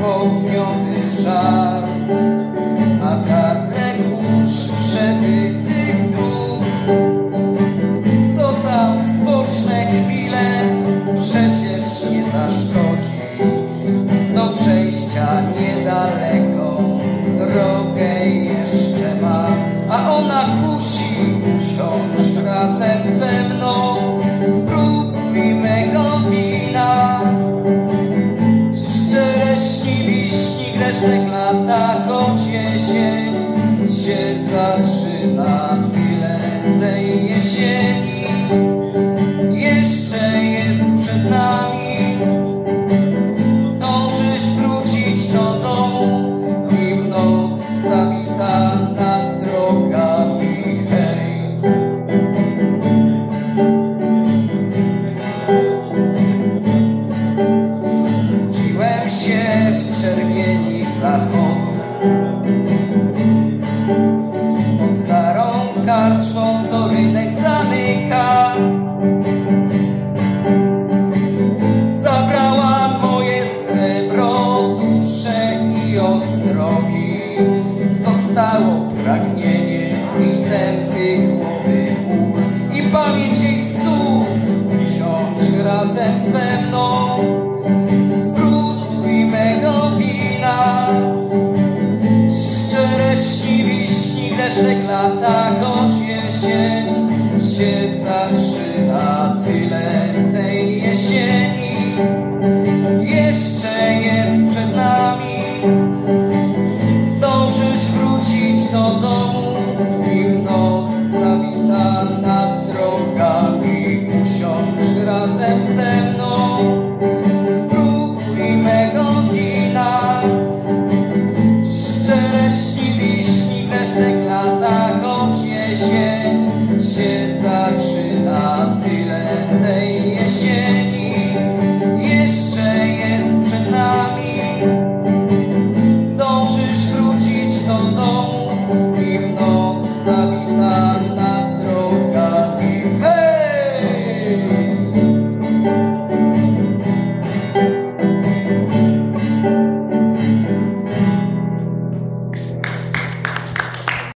południowy żar, a gardle kurz przebytych dróg. Co tam spocznę chwilę, przecież nie zaszkodzi. Do przejścia niedaleką drogę jeszcze ma, a ona kusi, usiądź razem ze się zaczyna. Tyle tej jesieni jeszcze jest przed nami. Zostało pragnienie i tępy głowy ból I pamięć jej słów Usiądź razem ze mną. Spróbuj mego wina. Szczereśni, wiśni, gresznek lata Choć jesień. Się zaczyna Tyle tej jesieni Not.